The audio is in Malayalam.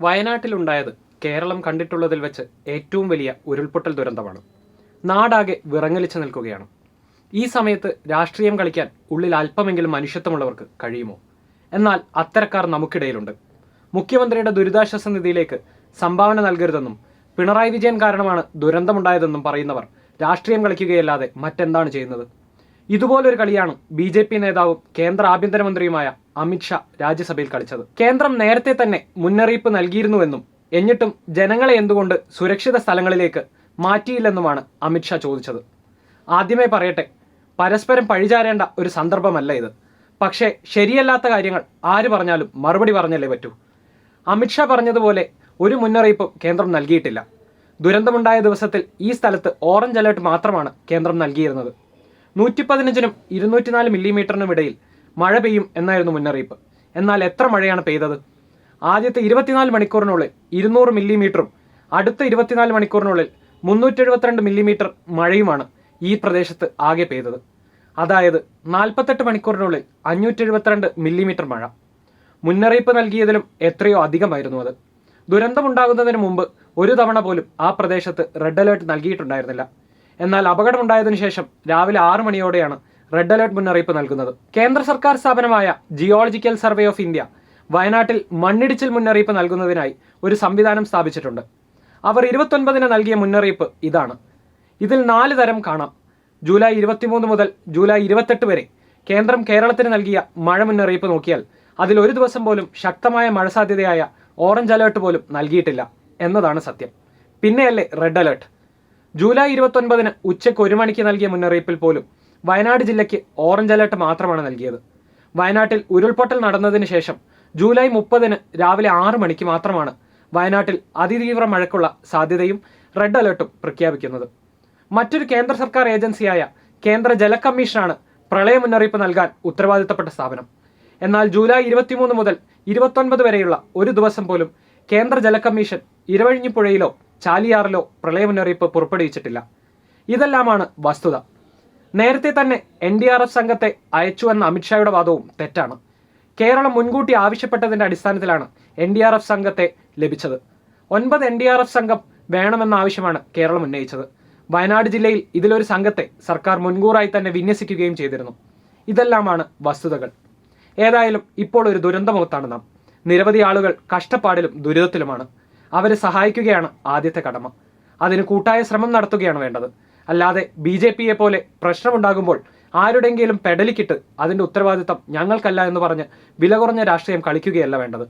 വയനാട്ടിലുണ്ടായത് കേരളം കണ്ടിട്ടുള്ളതിൽ വെച്ച് ഏറ്റവും വലിയ ഉരുൾപൊട്ടൽ ദുരന്തമാണ്. നാടാകെ വിറങ്ങലിച്ചു നിൽക്കുകയാണ്. ഈ സമയത്ത് രാഷ്ട്രീയം കളിക്കാൻ ഉള്ളിൽ അല്പമെങ്കിലും മനുഷ്യത്വമുള്ളവർക്ക് കഴിയുമോ? എന്നാൽ അത്തരക്കാർ നമുക്കിടയിലുണ്ട്. മുഖ്യമന്ത്രിയുടെ ദുരിതാശ്വാസ നിധിയിലേക്ക് സംഭാവന നൽകരുതെന്നും പിണറായി വിജയൻ കാരണമാണ് ദുരന്തമുണ്ടായതെന്നും പറയുന്നവർ രാഷ്ട്രീയം കളിക്കുകയല്ലാതെ മറ്റെന്താണ് ചെയ്യുന്നത്? ഇതുപോലൊരു കളിയാണ് ബി ജെ പി നേതാവും കേന്ദ്ര ആഭ്യന്തരമന്ത്രിയുമായ അമിത്ഷാ രാജ്യസഭയിൽ കളിച്ചത്. കേന്ദ്രം നേരത്തെ തന്നെ മുന്നറിയിപ്പ് നൽകിയിരുന്നുവെന്നും എന്നിട്ടും ജനങ്ങളെ എന്തുകൊണ്ട് സുരക്ഷിത സ്ഥലങ്ങളിലേക്ക് മാറ്റിയില്ലെന്നുമാണ് അമിത്ഷാ ചോദിച്ചത്. ആദ്യമേ പറയട്ടെ പരസ്പരം പഴിചാരേണ്ട ഒരു സന്ദർഭമല്ല ഇത്. പക്ഷേ ശരിയല്ലാത്ത കാര്യങ്ങൾ ആര് പറഞ്ഞാലും മറുപടി പറഞ്ഞല്ലേ പറ്റൂ. അമിത്ഷാ പറഞ്ഞതുപോലെ ഒരു മുന്നറിയിപ്പും കേന്ദ്രം നൽകിയിട്ടില്ല. ദുരന്തമുണ്ടായ ദിവസത്തിൽ ഈ സ്ഥലത്ത് ഓറഞ്ച് അലേർട്ട് മാത്രമാണ് കേന്ദ്രം നൽകിയിരുന്നത്. നൂറ്റി പതിനഞ്ചിനും ഇരുന്നൂറ്റിനാല് മില്ലിമീറ്ററിനും ഇടയിൽ മഴ പെയ്യും എന്നായിരുന്നു മുന്നറിയിപ്പ്. എന്നാൽ എത്ര മഴയാണ് പെയ്തത്? ആദ്യത്തെ ഇരുപത്തിനാല് മണിക്കൂറിനുള്ളിൽ ഇരുന്നൂറ് മില്ലിമീറ്ററും അടുത്ത ഇരുപത്തിനാല് മണിക്കൂറിനുള്ളിൽ മുന്നൂറ്റി എഴുപത്തിരണ്ട് മില്ലിമീറ്റർ മഴയുമാണ് ഈ പ്രദേശത്ത് ആകെ പെയ്തത്. അതായത് നാൽപ്പത്തെട്ട് മണിക്കൂറിനുള്ളിൽ അഞ്ഞൂറ്റി എഴുപത്തിരണ്ട് മില്ലിമീറ്റർ മഴ. മുന്നറിയിപ്പ് നൽകിയതിലും എത്രയോ അധികമായിരുന്നു അത്. ദുരന്തമുണ്ടാകുന്നതിന് മുമ്പ് ഒരു തവണ പോലും ആ പ്രദേശത്ത് റെഡ് അലേർട്ട് നൽകിയിട്ടുണ്ടായിരുന്നില്ല. എന്നാൽ അപകടമുണ്ടായതിനു ശേഷം രാവിലെ ആറു മണിയോടെയാണ് റെഡ് അലേർട്ട് മുന്നറിയിപ്പ് നൽകുന്നത്. കേന്ദ്ര സർക്കാർ സ്ഥാപനമായ ജിയോളജിക്കൽ സർവേ ഓഫ് ഇന്ത്യ വയനാട്ടിൽ മണ്ണിടിച്ചിൽ മുന്നറിയിപ്പ് നൽകുന്നതിനായി ഒരു സംവിധാനം സ്ഥാപിച്ചിട്ടുണ്ട്. അവർ ഇരുപത്തൊൻപതിന് നൽകിയ മുന്നറിയിപ്പ് ഇതാണ്. ഇതിൽ നാല് തരം കാണാം. ജൂലൈ ഇരുപത്തിമൂന്ന് മുതൽ ജൂലൈ ഇരുപത്തെട്ട് വരെ കേന്ദ്രം കേരളത്തിന് നൽകിയ മഴ മുന്നറിയിപ്പ് നോക്കിയാൽ അതിൽ ഒരു ദിവസം പോലും ശക്തമായ മഴ സാധ്യതയായ ഓറഞ്ച് അലേർട്ട് പോലും നൽകിയിട്ടില്ല എന്നതാണ് സത്യം. പിന്നെയല്ലേ റെഡ് അലേർട്ട്. ജൂലൈ ഇരുപത്തൊൻപതിന് ഉച്ചയ്ക്ക് ഒരു മണിക്ക് നൽകിയ മുന്നറിയിപ്പിൽ പോലും വയനാട് ജില്ലയ്ക്ക് ഓറഞ്ച് അലേർട്ട് മാത്രമാണ് നൽകിയത്. വയനാട്ടിൽ ഉരുൾപൊട്ടൽ നടന്നതിന് ശേഷം ജൂലൈ മുപ്പതിന് രാവിലെ ആറ് മണിക്ക് മാത്രമാണ് വയനാട്ടിൽ അതിതീവ്ര മഴയ്ക്കുള്ള സാധ്യതയും റെഡ് അലേർട്ടും പ്രഖ്യാപിക്കുന്നത്. മറ്റൊരു കേന്ദ്ര സർക്കാർ ഏജൻസിയായ കേന്ദ്ര ജല കമ്മീഷനാണ് പ്രളയ മുന്നറിയിപ്പ് നൽകാൻ ഉത്തരവാദിത്തപ്പെട്ട സ്ഥാപനം. എന്നാൽ ജൂലൈ ഇരുപത്തിമൂന്ന് മുതൽ ഇരുപത്തൊൻപത് വരെയുള്ള ഒരു ദിവസം പോലും കേന്ദ്ര ജല കമ്മീഷൻ ഇരവഴിഞ്ഞിപ്പുഴയിലോ ചാലിയാറിലോ പ്രളയ മുന്നറിയിപ്പ് പുറപ്പെടുവിച്ചിട്ടില്ല. ഇതെല്ലാമാണ് വസ്തുത. നേരത്തെ തന്നെ എൻ ഡി ആർ എഫ് സംഘത്തെ അയച്ചുവെന്ന അമിത്ഷായുടെ വാദവും തെറ്റാണ്. കേരളം മുൻകൂട്ടി ആവശ്യപ്പെട്ടതിന്റെ അടിസ്ഥാനത്തിലാണ് എൻ ഡി ആർ എഫ് സംഘത്തെ ലഭിച്ചത്. ഒൻപത് എൻ ഡി ആർ എഫ് സംഘം വേണമെന്ന ആവശ്യമാണ് കേരളം ഉന്നയിച്ചത്. വയനാട് ജില്ലയിൽ ഇതിലൊരു സംഘത്തെ സർക്കാർ മുൻകൂറായി തന്നെ വിന്യസിക്കുകയും ചെയ്തിരുന്നു. ഇതെല്ലാമാണ് വസ്തുതകൾ. ഏതായാലും ഇപ്പോൾ ഒരു ദുരന്തമുഖത്താണ് നാം. നിരവധി ആളുകൾ കഷ്ടപ്പാടിലും ദുരിതത്തിലുമാണ്. അവരെ സഹായിക്കുകയാണ് ആദ്യത്തെ കടമ. അതിന് കൂട്ടായ ശ്രമം നടത്തുകയാണ് വേണ്ടത്. അല്ലാതെ ബി ജെ പിയെ പോലെ പ്രശ്നമുണ്ടാകുമ്പോൾ ആരുടെങ്കിലും പെടലിക്കിട്ട് അതിന്റെ ഉത്തരവാദിത്തം ഞങ്ങൾക്കല്ല എന്ന് പറഞ്ഞ് വില കുറഞ്ഞ രാഷ്ട്രീയം കളിക്കുകയല്ല വേണ്ടത്.